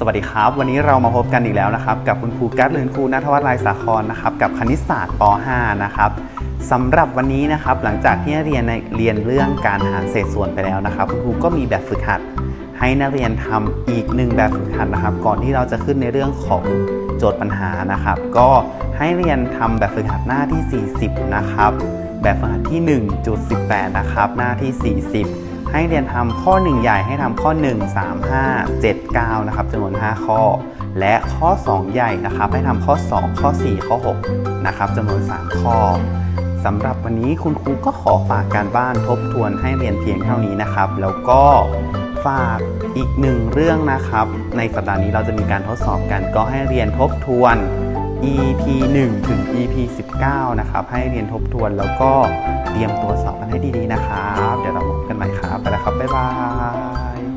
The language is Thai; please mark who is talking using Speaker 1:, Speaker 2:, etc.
Speaker 1: สวัสดีครับ วันนี้เรามาพบกันอีกแล้วนะครับ กับคุณครูกัตหรือครูนัทวัฒน์ลายสาครนะครับกับคณิตศาสตร์ป .5 นะครับสำหรับวันนี้นะครับหลังจากที่นักเรียนในเรียนเรื่องการหารเศษส่วนไปแล้วนะครับ คุณครูก็มีแบบฝึกหัด ให้นักเรียนทำอีกหนึ่งแบบฝึกหัดนะครับ ก่อนที่เราจะขึ้นในเรื่องของโจทย์ปัญหานะครับ ก็ให้เรียนทำแบบฝึกหัดหน้าที่ 40 นะครับ แบบฝึกหัดที่ 1.18 นะครับ หน้าที่ 40 ให้เรียนทำข้อ 1 ใหญ่ให้ทำข้อ 1 3 5 7 9 นะครับจำนวน 5 ข้อ และข้อ 2 ใหญ่นะครับให้ทำข้อ 2 ข้อ 4 ข้อ 6 นะครับจำนวน 3 ข้อสำหรับวันนี้คุณครูก็ขอฝากการบ้านทบทวนให้เรียนเพียงเท่านี้นะครับ แล้วก็ฝากอีกหนึ่งเรื่องนะครับ ในสัปดาห์นี้เราจะมีการทดสอบกันก็ให้เรียนทบทวน EP 1 ถึง EP 19 นะครับ ให้เรียนทบทวนแล้วก็เตรียมตัวสอบกันให้ดีๆนะครับ เดี๋ยวเราพบกัน ครับบ๊ายบาย